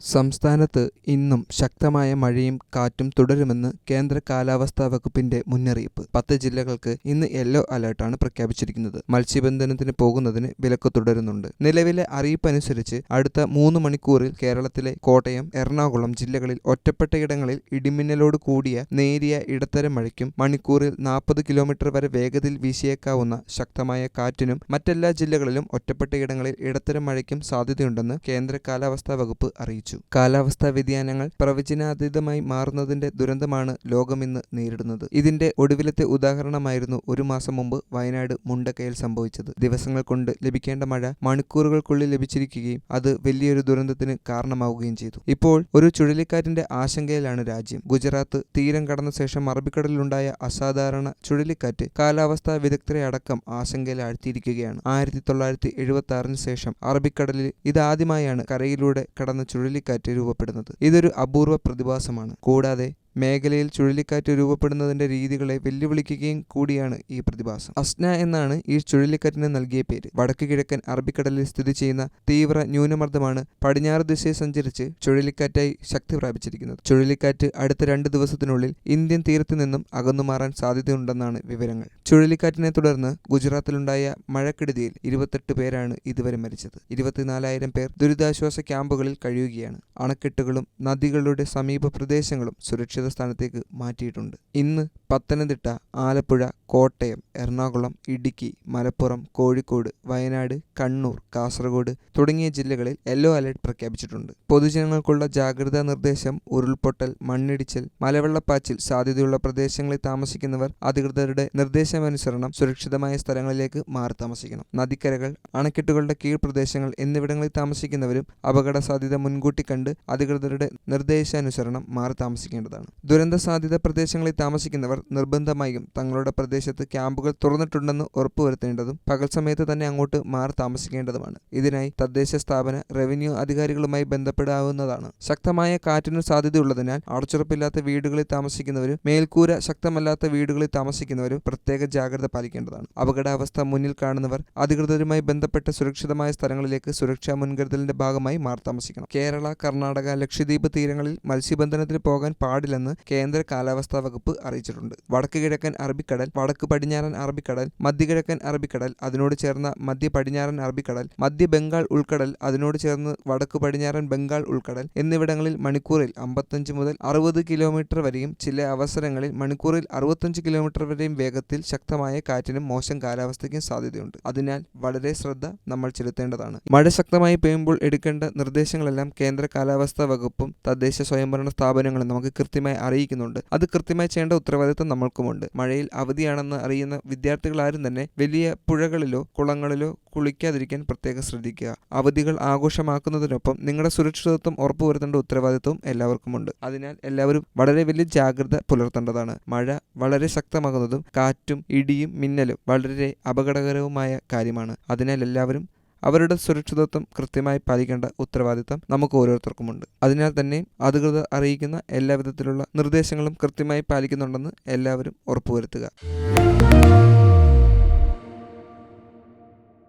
സംസ്ഥാനത്ത് ഇന്നും ശക്തമായ മഴയും കാറ്റും തുടരുമെന്ന് കേന്ദ്ര കാലാവസ്ഥാ വകുപ്പിന്റെ മുന്നറിയിപ്പ്. പത്ത് ജില്ലകൾക്ക് ഇന്ന് യെല്ലോ അലർട്ടാണ് പ്രഖ്യാപിച്ചിരിക്കുന്നത്. മത്സ്യബന്ധനത്തിന് പോകുന്നതിന് വിലക്ക് തുടരുന്നുണ്ട്. നിലവിലെ അറിയിപ്പ് അനുസരിച്ച് അടുത്ത മൂന്ന് മണിക്കൂറിൽ കേരളത്തിലെ കോട്ടയം എറണാകുളം ജില്ലകളിൽ ഒറ്റപ്പെട്ടയിടങ്ങളിൽ ഇടിമിന്നലോട് കൂടിയ നേരിയ ഇടത്തരം മഴയ്ക്കും മണിക്കൂറിൽ നാൽപ്പത് കിലോമീറ്റർ വരെ വേഗതയിൽ വീശിയേക്കാവുന്ന ശക്തമായ കാറ്റിനും മറ്റെല്ലാ ജില്ലകളിലും ഒറ്റപ്പെട്ടയിടങ്ങളിൽ ഇടത്തരം മഴയ്ക്കും സാധ്യതയുണ്ടെന്ന് കേന്ദ്ര കാലാവസ്ഥാ വകുപ്പ് അറിയിച്ചു. കാലാവസ്ഥാ വ്യതിയാനങ്ങൾ പ്രവചനാതീതമായി മാറുന്നതിന്റെ ദുരന്തമാണ് ലോകമിന്ന് നേരിടുന്നത്. ഇതിന്റെ ഒടുവിലത്തെ ഉദാഹരണമായിരുന്നു ഒരു മാസം മുമ്പ് വയനാട് മുണ്ടക്കയിൽ സംഭവിച്ചത്. ദിവസങ്ങൾ കൊണ്ട് ലഭിക്കേണ്ട മഴ മണിക്കൂറുകൾക്കുള്ളിൽ ലഭിച്ചിരിക്കുകയും അത് വലിയൊരു ദുരന്തത്തിന് കാരണമാവുകയും ചെയ്തു. ഇപ്പോൾ ഒരു ചുഴലിക്കാറ്റിന്റെ ആശങ്കയിലാണ് രാജ്യം. ഗുജറാത്ത് തീരം കടന്ന ശേഷം അറബിക്കടലിലുണ്ടായ അസാധാരണ ചുഴലിക്കാറ്റ് കാലാവസ്ഥാ വിദഗ്ധരെ അടക്കം ആശങ്കയിൽ ആഴ്ത്തിയിരിക്കുകയാണ് ആയിരത്തി തൊള്ളായിരത്തി എഴുപത്തി ആറിന് ശേഷം അറബിക്കടലിൽ ഇതാദ്യമായാണ് കരയിലൂടെ കടന്ന ചുഴലിക്കാറ്റ് രൂപപ്പെടുന്നത്. ഇതൊരു അപൂർവ പ്രതിഭാസമാണ്. കൂടാതെ മേഖലയിൽ ചുഴലിക്കാറ്റ് രൂപപ്പെടുന്നതിന്റെ രീതികളെ വെല്ലുവിളിക്കുകയും കൂടിയാണ് ഈ പ്രതിഭാസം. അസ്ന എന്നാണ് ഈ ചുഴലിക്കാറ്റിന് നൽകിയ പേര്. വടക്കു കിഴക്കൻ അറബിക്കടലിൽ സ്ഥിതി ചെയ്യുന്ന തീവ്ര ന്യൂനമർദ്ദമാണ് പടിഞ്ഞാറ് ദിശയെ സഞ്ചരിച്ച് ചുഴലിക്കാറ്റായി ശക്തി പ്രാപിച്ചിരിക്കുന്നത്. ചുഴലിക്കാറ്റ് അടുത്ത രണ്ട് ദിവസത്തിനുള്ളിൽ ഇന്ത്യൻ തീരത്തു നിന്നും അകന്നുമാറാൻ സാധ്യതയുണ്ടെന്നാണ് വിവരങ്ങൾ. ചുഴലിക്കാറ്റിനെ തുടർന്ന് ഗുജറാത്തിലുണ്ടായ മഴക്കെടുതിയിൽ ഇരുപത്തെട്ട് പേരാണ് ഇതുവരെ മരിച്ചത്. ഇരുപത്തിനാലായിരം പേർ ദുരിതാശ്വാസ ക്യാമ്പുകളിൽ കഴിയുകയാണ്. അണക്കെട്ടുകളും നദികളുടെ സമീപ പ്രദേശങ്ങളും സുരക്ഷിത സ്ഥാനത്തേക്ക് മാറ്റിയിട്ടുണ്ട്. ഇന്ന് പത്തനംതിട്ട ആലപ്പുഴ കോട്ടയം എറണാകുളം ഇടുക്കി മലപ്പുറം കോഴിക്കോട് വയനാട് കണ്ണൂർ കാസർഗോഡ് തുടങ്ങിയ ജില്ലകളിൽ യെല്ലോ അലർട്ട് പ്രഖ്യാപിച്ചിട്ടുണ്ട്. പൊതുജനങ്ങൾക്കുള്ള ജാഗ്രതാ നിർദ്ദേശം ഉരുൾപൊട്ടൽ മണ്ണിടിച്ചിൽ മലവെള്ളപ്പാച്ചിൽ സാധ്യതയുള്ള പ്രദേശങ്ങളിൽ താമസിക്കുന്നവർ അധികൃതരുടെ നിർദ്ദേശമനുസരണം സുരക്ഷിതമായ സ്ഥലങ്ങളിലേക്ക് മാറി താമസിക്കണം. നദിക്കരകൾ അണക്കെട്ടുകളുടെ കീഴ്പ്രദേശങ്ങൾ എന്നിവിടങ്ങളിൽ താമസിക്കുന്നവരും അപകട സാധ്യത മുൻകൂട്ടി കണ്ട് അധികൃതരുടെ നിർദ്ദേശാനുസരണം മാറി താമസിക്കേണ്ടതാണ്. ദുരന്ത സാധ്യത പ്രദേശങ്ങളിൽ താമസിക്കുന്നവർ നിർബന്ധമായും തങ്ങളുടെ പ്രദേശത്ത് ക്യാമ്പുകൾ തുറന്നിട്ടുണ്ടെന്ന് ഉറപ്പുവരുത്തേണ്ടതും പകൽ സമയത്ത് തന്നെ അങ്ങോട്ട് മാറി താമസിക്കേണ്ടതുമാണ്. ഇതിനായി തദ്ദേശ സ്ഥാപന റവന്യൂ അധികാരികളുമായി ബന്ധപ്പെടാവുന്നതാണ്. ശക്തമായ കാറ്റിനു സാധ്യതയുള്ളതിനാൽ അടച്ചുറപ്പില്ലാത്ത വീടുകളിൽ താമസിക്കുന്നവരും മേൽക്കൂര ശക്തമല്ലാത്ത വീടുകളിൽ താമസിക്കുന്നവരും പ്രത്യേക ജാഗ്രത പാലിക്കേണ്ടതാണ്. അപകടാവസ്ഥ മുന്നിൽ കാണുന്നവർ അധികൃതരുമായി ബന്ധപ്പെട്ട സുരക്ഷിതമായ സ്ഥലങ്ങളിലേക്ക് സുരക്ഷാ മുൻകരുതലിന്റെ ഭാഗമായി മാറി താമസിക്കണം. കേരള കർണാടക ലക്ഷദ്വീപ് തീരങ്ങളിൽ മത്സ്യബന്ധനത്തിന് പോകാൻ പാടില്ലെന്ന് കേന്ദ്ര കാലാവസ്ഥാ വകുപ്പ് അറിയിച്ചിട്ടുണ്ട്. വടക്ക് കിഴക്കൻ അറബിക്കടൽ വടക്ക് പടിഞ്ഞാറൻ അറബിക്കടൽ മധ്യകിഴക്കൻ അറബിക്കടൽ അതിനോട് ചേർന്ന മധ്യ പടിഞ്ഞാറൻ അറബിക്കടൽ മധ്യ ബംഗാൾ ഉൾക്കടൽ അതിനോട് ചേർന്ന് വടക്ക് പടിഞ്ഞാറൻ ബംഗാൾ ഉൾക്കടൽ എന്നിവിടങ്ങളിൽ മണിക്കൂറിൽ അമ്പത്തഞ്ച് മുതൽ അറുപത് കിലോമീറ്റർ വരെയും ചില അവസരങ്ങളിൽ മണിക്കൂറിൽ അറുപത്തഞ്ച് കിലോമീറ്റർ വരെയും വേഗത്തിൽ ശക്തമായ കാറ്റിനും മോശം കാലാവസ്ഥയ്ക്കും സാധ്യതയുണ്ട്. അതിനാൽ വളരെ ശ്രദ്ധ നമ്മൾ ചെലുത്തേണ്ടതാണ്. മഴ ശക്തമായി പെയ്യുമ്പോൾ എടുക്കേണ്ട നിർദ്ദേശങ്ങളെല്ലാം കേന്ദ്ര കാലാവസ്ഥാ വകുപ്പും തദ്ദേശ സ്വയംഭരണ സ്ഥാപനങ്ങളും നമുക്ക് കൃത്യമായി അറിയിക്കുന്നുണ്ട്. അത് കൃത്യമായി ചെയ്യേണ്ട ഉത്തരവാദിത്തം നമ്മൾക്കുമുണ്ട്. മഴയിൽ അവധിയാണെന്ന് അറിയുന്ന വിദ്യാർത്ഥികളാരും തന്നെ വലിയ പുഴകളിലോ കുളങ്ങളിലോ കുളിക്കാതിരിക്കാൻ പ്രത്യേകം ശ്രദ്ധിക്കുക. അവധികൾ ആഘോഷമാക്കുന്നതിനൊപ്പം നിങ്ങളുടെ സുരക്ഷിതത്വം ഉറപ്പുവരുത്തേണ്ട ഉത്തരവാദിത്വവും എല്ലാവർക്കുമുണ്ട്. അതിനാൽ എല്ലാവരും വളരെ വലിയ ജാഗ്രത പുലർത്തേണ്ടതാണ്. മഴ വളരെ ശക്തമാകുന്നതും കാറ്റും ഇടിയും മിന്നലും വളരെ അപകടകരവുമായ കാര്യമാണ്. അതിനാൽ എല്ലാവരും അവരുടെ സുരക്ഷിതത്വം കൃത്യമായി പാലിക്കേണ്ട ഉത്തരവാദിത്തം നമുക്ക് ഓരോരുത്തർക്കുമുണ്ട്. അതിനാൽ തന്നെ അധികൃതർ അറിയിക്കുന്ന എല്ലാവിധത്തിലുള്ള നിർദ്ദേശങ്ങളും കൃത്യമായി പാലിക്കുന്നുണ്ടെന്ന് എല്ലാവരും ഉറപ്പുവരുത്തുക.